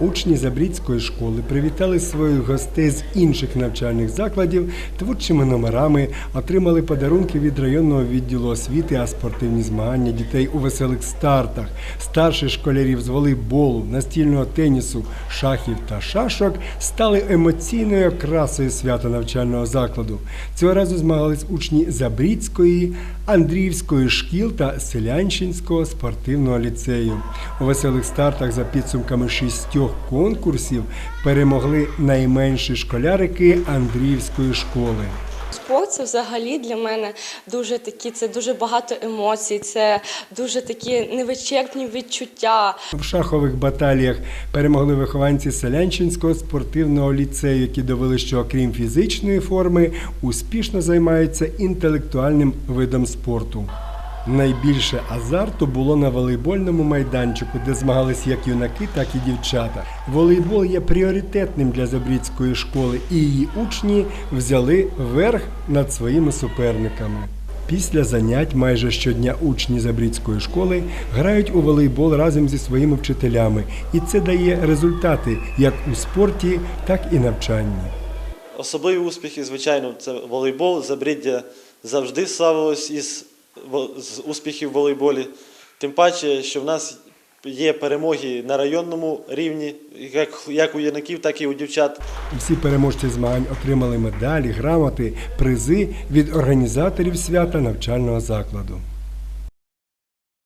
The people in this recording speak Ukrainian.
Учні Забрідської школи привітали своїх гостей з інших навчальних закладів творчими номерами, отримали подарунки від районного відділу освіти, а спортивні змагання дітей у веселих стартах, старших школярів з волейболу, настільного тенісу, шахів та шашок стали емоційною окрасою свята навчального закладу. Цього разу змагались учні Забрідської, Андріївської шкіл та Селянщинського спортивного ліцею. У веселих стартах за підсумками шістьох конкурсів перемогли найменші школярики Андріївської школи. Спорт це взагалі для мене дуже такі, це дуже багато емоцій, це дуже такі невичерпні відчуття. В шахових баталіях перемогли вихованці Селянчинського спортивного ліцею, які довели, що окрім фізичної форми, успішно займаються інтелектуальним видом спорту. Найбільше азарту було на волейбольному майданчику, де змагались як юнаки, так і дівчата. Волейбол є пріоритетним для Забрідської школи, і її учні взяли верх над своїми суперниками. Після занять майже щодня учні Забрідської школи грають у волейбол разом зі своїми вчителями, і це дає результати як у спорті, так і навчанні. Особливі успіхи, звичайно, це волейбол. Забріддя завжди славилось із з успіхів в волейболі. Тим паче, що в нас є перемоги на районному рівні, як, як у юнаків, так і у дівчат. Всі переможці змагань отримали медалі, грамоти, призи від організаторів свята навчального закладу.